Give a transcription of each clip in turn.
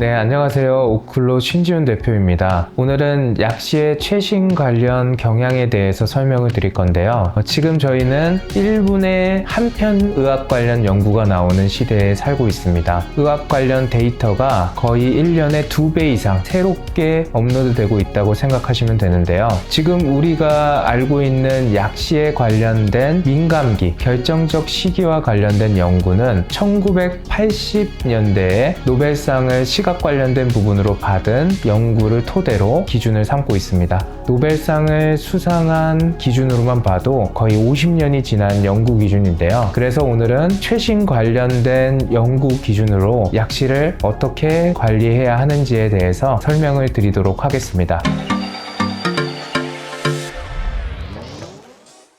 네, 안녕하세요. 오클로 신지훈 대표입니다. 오늘은 약시의 최신 관련 경향에 대해서 설명을 드릴 건데요. 어, 지금 저희는 1분에 한편 의학 관련 연구가 나오는 시대에 살고 있습니다. 의학 관련 데이터가 거의 1년에 2배 이상 새롭게 업로드되고 있다고 생각하시면 되는데요. 지금 우리가 알고 있는 약시에 관련된 민감기, 결정적 시기와 관련된 연구는 1980년대에 노벨상을 시각 관련된 부분으로 받은 연구를 토대로 기준을 삼고 있습니다. 노벨상을 수상한 기준으로만 봐도 거의 50년이 지난 연구 기준인데요. 그래서 오늘은 최신 관련된 연구 기준으로 약시를 어떻게 관리해야 하는지에 대해서 설명을 드리도록 하겠습니다.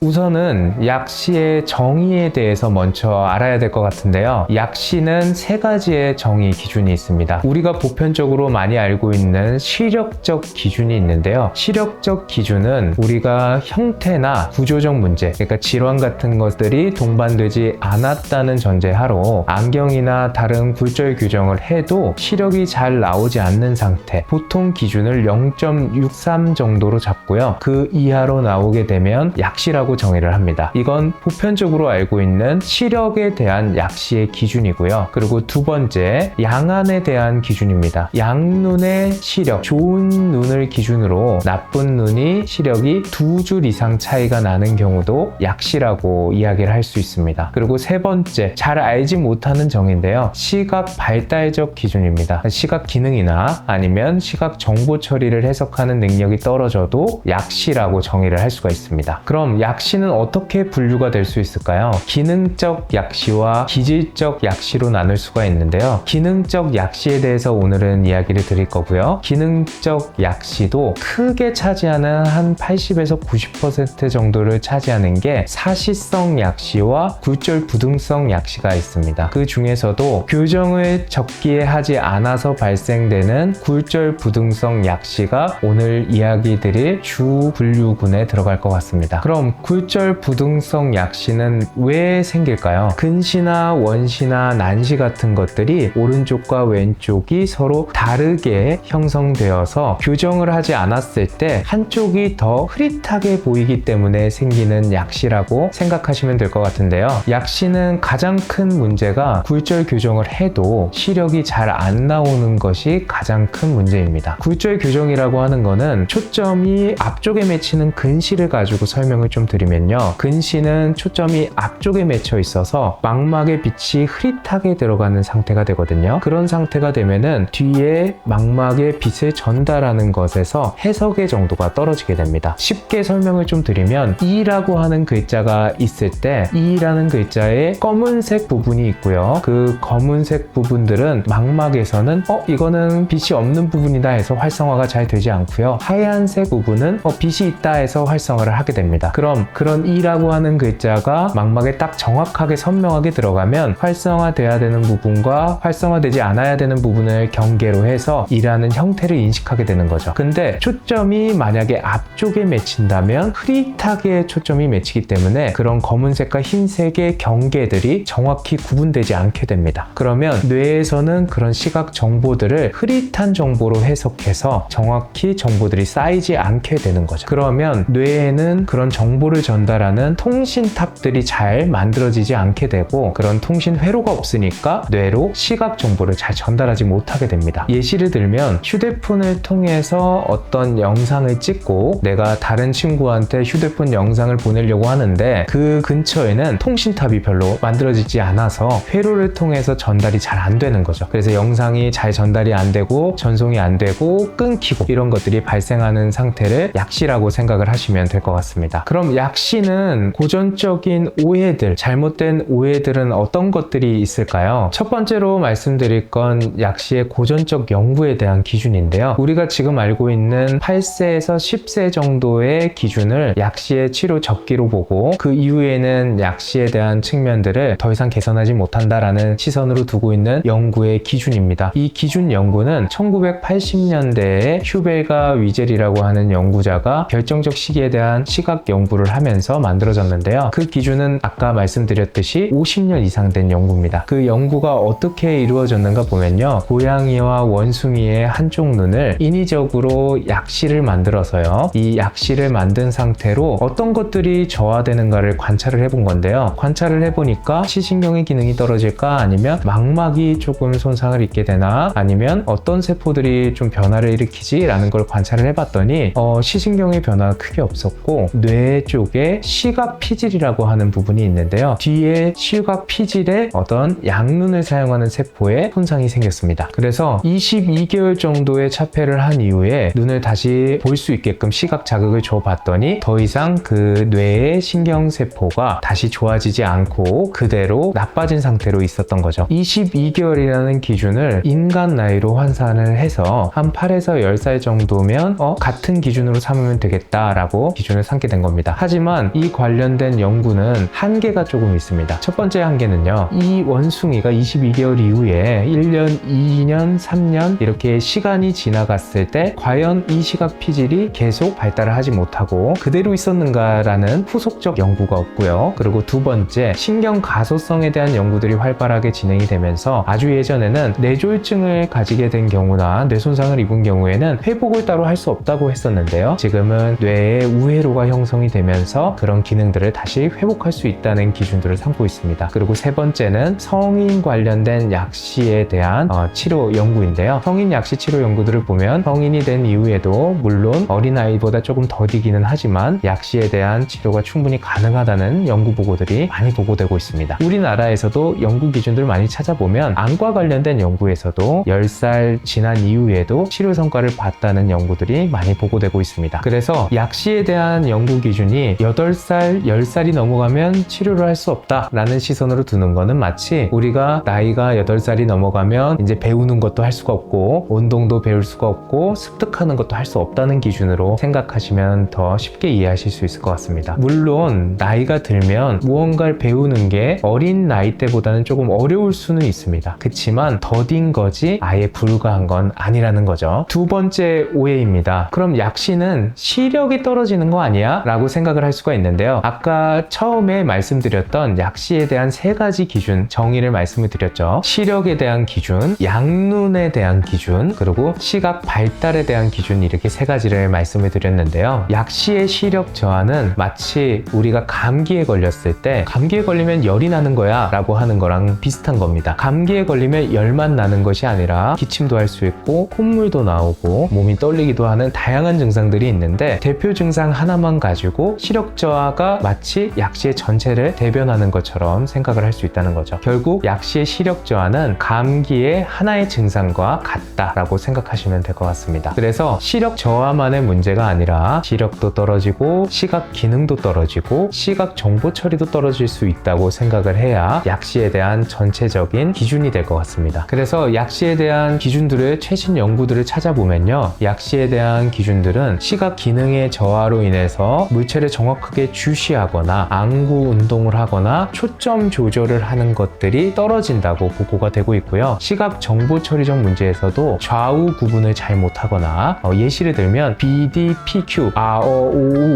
우선은 약시의 정의에 대해서 먼저 알아야 될 것 같은데요. 약시는 세 가지의 정의 기준이 있습니다. 우리가 보편적으로 많이 알고 있는 시력적 기준이 있는데요. 시력적 기준은 우리가 형태나 구조적 문제, 그러니까 질환 같은 것들이 동반되지 않았다는 전제하로 안경이나 다른 굴절 규정을 해도 시력이 잘 나오지 않는 상태, 보통 기준을 0.63 정도로 잡고요. 그 이하로 나오게 되면 약시라고 정의를 합니다. 이건 보편적으로 알고 있는 시력에 대한 약시의 기준이고요. 그리고 두 번째, 양안에 대한 기준입니다. 양눈의 시력, 좋은 눈을 기준으로 나쁜 눈이 시력이 두 줄 이상 차이가 나는 경우도 약시라고 이야기를 할 수 있습니다. 그리고 세 번째, 잘 알지 못하는 정의인데요. 시각 발달적 기준입니다. 시각 기능이나 아니면 시각 정보 처리를 해석하는 능력이 떨어져도 약시라고 정의를 할 수가 있습니다. 그럼 약 시는 어떻게 분류가 될 수 있을까요? 기능적 약시와 기질적 약시로 나눌 수가 있는데요. 기능적 약시에 대해서 오늘은 이야기를 드릴 거고요. 기능적 약시도 크게 차지하는 한 80에서 90% 정도를 차지하는 게 사시성 약시와 굴절 부등성 약시가 있습니다. 그 중에서도 교정을 적기에 하지 않아서 발생되는 굴절 부등성 약시가 오늘 이야기 드릴 주 분류군에 들어갈 것 같습니다. 그럼 굴절 부등성 약시는 왜 생길까요? 근시나 원시나 난시 같은 것들이 오른쪽과 왼쪽이 서로 다르게 형성되어서 교정을 하지 않았을 때 한쪽이 더 흐릿하게 보이기 때문에 생기는 약시라고 생각하시면 될 것 같은데요. 약시는 가장 큰 문제가 굴절 교정을 해도 시력이 잘 안 나오는 것이 가장 큰 문제입니다. 굴절 교정이라고 하는 거는 초점이 앞쪽에 맺히는 근시를 가지고 설명을 좀 드 리면요. 근시는 초점이 앞쪽에 맺혀 있어서 망막의 빛이 흐릿하게 들어가는 상태가 되거든요. 그런 상태가 되면은 뒤에 망막의 빛을 전달하는 것에서 해석의 정도가 떨어지게 됩니다. 쉽게 설명을 좀 드리면 E라고 하는 글자가 있을 때 E라는 글자에 검은색 부분이 있고요. 그 검은색 부분들은 망막에서는 어 이거는 빛이 없는 부분이다 해서 활성화가 잘 되지 않고요. 하얀색 부분은 어 빛이 있다 해서 활성화를 하게 됩니다. 그럼 그런 E라고 하는 글자가 망막에 딱 정확하게 선명하게 들어가면 활성화돼야 되는 부분과 활성화되지 않아야 되는 부분을 경계로 해서 E라는 형태를 인식하게 되는 거죠. 근데 초점이 만약에 앞쪽에 맺힌다면 흐릿하게 초점이 맺히기 때문에 그런 검은색과 흰색의 경계들이 정확히 구분되지 않게 됩니다. 그러면 뇌에서는 그런 시각 정보들을 흐릿한 정보로 해석해서 정확히 정보들이 쌓이지 않게 되는 거죠. 그러면 뇌에는 그런 정보를 전달하는 통신탑들이 잘 만들어지지 않게 되고 그런 통신 회로가 없으니까 뇌로 시각 정보를 잘 전달하지 못하게 됩니다. 예시를 들면 휴대폰을 통해서 어떤 영상을 찍고 내가 다른 친구한테 휴대폰 영상을 보내려고 하는데 그 근처에는 통신탑이 별로 만들어지지 않아서 회로를 통해서 전달이 잘 안 되는 거죠. 그래서 영상이 잘 전달이 안 되고 전송이 안 되고 끊기고 이런 것들이 발생하는 상태를 약시라고 생각을 하시면 될 것 같습니다. 그럼 약시는 고전적인 오해들, 잘못된 오해들은 어떤 것들이 있을까요? 첫 번째로 말씀드릴 건 약시의 고전적 연구에 대한 기준인데요. 우리가 지금 알고 있는 8세에서 10세 정도의 기준을 약시의 치료 적기로 보고 그 이후에는 약시에 대한 측면들을 더 이상 개선하지 못한다라는 시선으로 두고 있는 연구의 기준입니다. 이 기준 연구는 1980년대에 휴벨과 위젤이라고 하는 연구자가 결정적 시기에 대한 시각 연구를 하면서 만들어졌는데요. 그 기준은 아까 말씀드렸듯이 50년 이상 된 연구입니다. 그 연구가 어떻게 이루어졌는가 보면요. 고양이와 원숭이의 한쪽 눈을 인위적으로 약실을 만들어서요. 이 약실을 만든 상태로 어떤 것들이 저하되는가를 관찰을 해본 건데요. 관찰을 해보니까 시신경의 기능이 떨어질까 아니면 망막이 조금 손상을 입게 되나 아니면 어떤 세포들이 좀 변화를 일으키지 라는 걸 관찰을 해봤더니 어, 시신경의 변화가 크게 없었고 뇌 쪽에 시각 피질이라고 하는 부분이 있는데요. 뒤에 시각 피질에 어떤 양눈을 사용하는 세포에 손상이 생겼습니다. 그래서 22개월 정도의 차폐를 한 이후에 눈을 다시 볼 수 있게끔 시각 자극을 줘봤더니 더 이상 그 뇌의 신경세포가 다시 좋아지지 않고 그대로 나빠진 상태로 있었던 거죠. 22개월이라는 기준을 인간 나이로 환산을 해서 한 8에서 10살 정도면 어, 같은 기준으로 삼으면 되겠다라고 기준을 삼게 된 겁니다. 하지만 이 관련된 연구는 한계가 조금 있습니다. 첫 번째 한계는요. 이 원숭이가 22개월 이후에 1년, 2년, 3년 이렇게 시간이 지나갔을 때 과연 이 시각 피질이 계속 발달을 하지 못하고 그대로 있었는가라는 후속적 연구가 없고요. 그리고 두 번째, 신경 가소성에 대한 연구들이 활발하게 진행이 되면서 아주 예전에는 뇌졸중을 가지게 된 경우나 뇌 손상을 입은 경우에는 회복을 따로 할 수 없다고 했었는데요. 지금은 뇌에 우회로가 형성이 되면서 그런 기능들을 다시 회복할 수 있다는 기준들을 삼고 있습니다. 그리고 세 번째는 성인 관련된 약시에 대한 어, 치료 연구인데요. 성인 약시 치료 연구들을 보면 성인이 된 이후에도 물론 어린아이보다 조금 더디기는 하지만 약시에 대한 치료가 충분히 가능하다는 연구 보고들이 많이 보고되고 있습니다. 우리나라에서도 연구 기준들 많이 찾아보면 암과 관련된 연구에서도 10살 지난 이후에도 치료 성과를 봤다는 연구들이 많이 보고되고 있습니다. 그래서 약시에 대한 연구 기준이 8살, 10살이 넘어가면 치료를 할 수 없다라는 시선으로 두는 거는 마치 우리가 나이가 8살이 넘어가면 이제 배우는 것도 할 수가 없고 운동도 배울 수가 없고 습득하는 것도 할 수 없다는 기준으로 생각하시면 더 쉽게 이해하실 수 있을 것 같습니다. 물론 나이가 들면 무언가를 배우는 게 어린 나이 때보다는 조금 어려울 수는 있습니다. 그렇지만 더딘 거지 아예 불가한 건 아니라는 거죠. 두 번째 오해입니다. 그럼 약시는 시력이 떨어지는 거 아니야? 라고 생각을 할 수가 있는데요. 아까 처음에 말씀드렸던 약시에 대한 세 가지 기준 정의를 말씀을 드렸죠. 시력에 대한 기준, 양눈에 대한 기준, 그리고 시각 발달에 대한 기준 이렇게 세 가지를 말씀을 드렸는데요. 약시의 시력 저하는 마치 우리가 감기에 걸렸을 때 감기에 걸리면 열이 나는 거야 라고 하는 거랑 비슷한 겁니다. 감기에 걸리면 열만 나는 것이 아니라 기침도 할 수 있고 콧물도 나오고 몸이 떨리기도 하는 다양한 증상들이 있는데 대표 증상 하나만 가지고 시력 저하가 마치 약시의 전체를 대변하는 것처럼 생각을 할 수 있다는 거죠. 결국 약시의 시력 저하는 감기의 하나의 증상과 같다라고 생각하시면 될 것 같습니다. 그래서 시력 저하만의 문제가 아니라 시력도 떨어지고 시각 기능도 떨어지고 시각 정보 처리도 떨어질 수 있다고 생각을 해야 약시에 대한 전체적인 기준이 될 것 같습니다. 그래서 약시에 대한 기준들을 최신 연구들을 찾아보면요. 약시에 대한 기준들은 시각 기능의 저하로 인해서 물체를 정확하게 주시하거나 안구 운동을 하거나 초점 조절을 하는 것들이 떨어진다고 보고가 되고 있고요. 시각 정보 처리적 문제에서도 좌우 구분을 잘 못하거나 어, 예시를 들면 BD, PQ, 아, 어,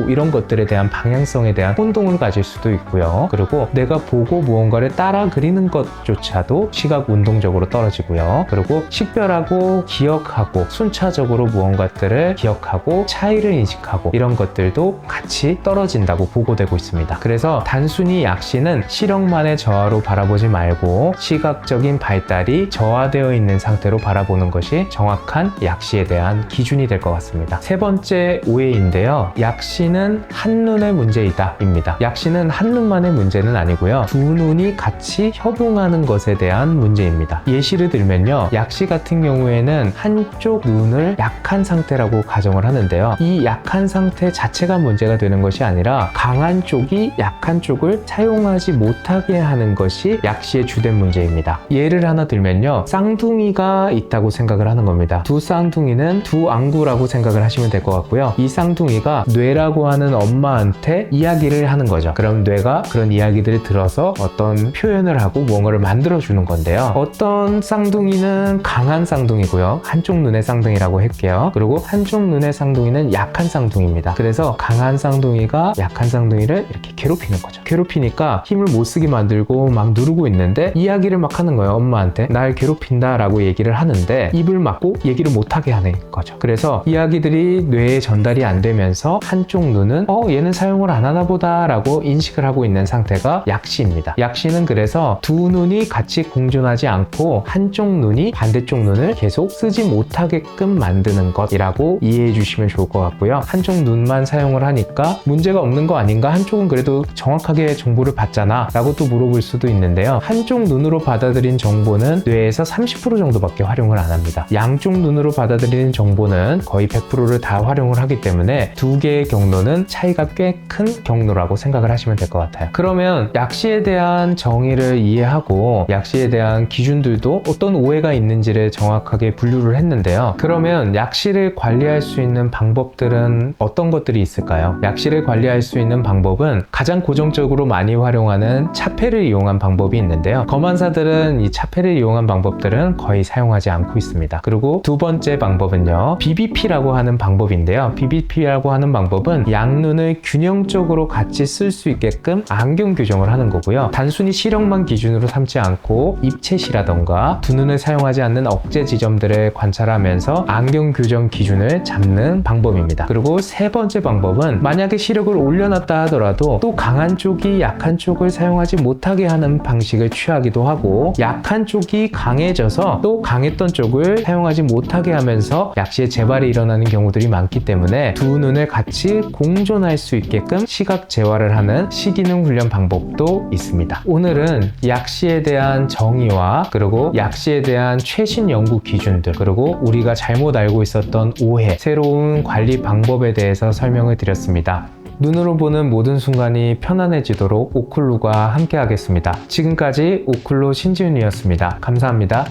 이런 것들에 대한 방향성에 대한 혼동을 가질 수도 있고요. 그리고 내가 보고 무언가를 따라 그리는 것조차도 시각 운동적으로 떨어지고요. 그리고 식별하고 기억하고 순차적으로 무언가들을 기억하고 차이를 인식하고 이런 것들도 같이 떨어진다고 보고되고 있습니다. 그래서 단순히 약시는 시력만의 저하로 바라보지 말고 시각적인 발달이 저하되어 있는 상태로 바라보는 것이 정확한 약시에 대한 기준이 될 것 같습니다. 세 번째 오해인데요. 약시는 한눈의 문제이다 입니다. 약시는 한눈만의 문제는 아니고요. 두 눈이 같이 협응하는 것에 대한 문제입니다. 예시를 들면요. 약시 같은 경우에는 한쪽 눈을 약한 상태라고 가정을 하는데요. 이 약한 상태 자체가 문제가 되는 것이 아니라 강한 쪽이 약한 쪽을 사용하지 못하게 하는 것이 약시의 주된 문제입니다. 예를 하나 들면요. 쌍둥이가 있다고 생각을 하는 겁니다. 두 쌍둥이는 두 안구라고 생각을 하시면 될 것 같고요. 이 쌍둥이가 뇌라고 하는 엄마한테 이야기를 하는 거죠. 그럼 뇌가 그런 이야기들을 들어서 어떤 표현을 하고 무언가를 만들어 주는 건데요. 어떤 쌍둥이는 강한 쌍둥이고요. 한쪽 눈의 쌍둥이라고 할게요. 그리고 한쪽 눈의 쌍둥이는 약한 쌍둥이입니다. 그래서 강한 쌍둥이가 쌍둥이가 약한 쌍둥이를 이렇게 괴롭히는 거죠. 괴롭히니까 힘을 못 쓰게 만들고 막 누르고 있는데 이야기를 막 하는 거예요. 엄마한테 날 괴롭힌다라고 얘기를 하는데 입을 막고 얘기를 못 하게 하는 거죠. 그래서 이야기들이 뇌에 전달이 안 되면서 한쪽 눈은 어 얘는 사용을 안 하나 보다라고 인식을 하고 있는 상태가 약시입니다. 약시는 그래서 두 눈이 같이 공존하지 않고 한쪽 눈이 반대쪽 눈을 계속 쓰지 못하게끔 만드는 것이라고 이해해 주시면 좋을 것 같고요. 한쪽 눈만 사용을 하니까 문제가 없는 거 아닌가? 한쪽은 그래도 정확하게 정보를 받잖아 라고 또 물어볼 수도 있는데요. 한쪽 눈으로 받아들인 정보는 뇌에서 30% 정도밖에 활용을 안 합니다. 양쪽 눈으로 받아들이는 정보는 거의 100%를 다 활용을 하기 때문에 두 개의 경로는 차이가 꽤 큰 경로라고 생각을 하시면 될 것 같아요. 그러면 약시에 대한 정의를 이해하고 약시에 대한 기준들도 어떤 오해가 있는지를 정확하게 분류를 했는데요. 그러면 약시를 관리할 수 있는 방법들은 어떤 것들이 있을까요? 약시를 관리할 수 있는 방법은 가장 고정적으로 많이 활용하는 차폐를 이용한 방법이 있는데요. 검안사들은 이 차폐를 이용한 방법들은 거의 사용하지 않고 있습니다. 그리고 두 번째 방법은요. BBP라고 하는 방법인데요. BBP라고 하는 방법은 양눈을 균형적으로 같이 쓸 수 있게끔 안경 교정을 하는 거고요. 단순히 시력만 기준으로 삼지 않고 입체시라던가 두 눈을 사용하지 않는 억제 지점들을 관찰하면서 안경 교정 기준을 잡는 방법입니다. 그리고 세 번째 방법은 만약에 시력을 올려놨다 하더라도 또 강한 쪽이 약한 쪽을 사용하지 못하게 하는 방식을 취하기도 하고 약한 쪽이 강해져서 또 강했던 쪽을 사용하지 못하게 하면서 약시의 재발이 일어나는 경우들이 많기 때문에 두 눈을 같이 공존할 수 있게끔 시각 재활을 하는 시기능 훈련 방법도 있습니다. 오늘은 약시에 대한 정의와 그리고 약시에 대한 최신 연구 기준들 그리고 우리가 잘못 알고 있었던 오해, 새로운 관리 방법에 대해서 설명을 드렸습니다. 눈으로 보는 모든 순간이 편안해지도록 오클루가 함께 하겠습니다. 지금까지 오클루 신지훈이었습니다. 감사합니다.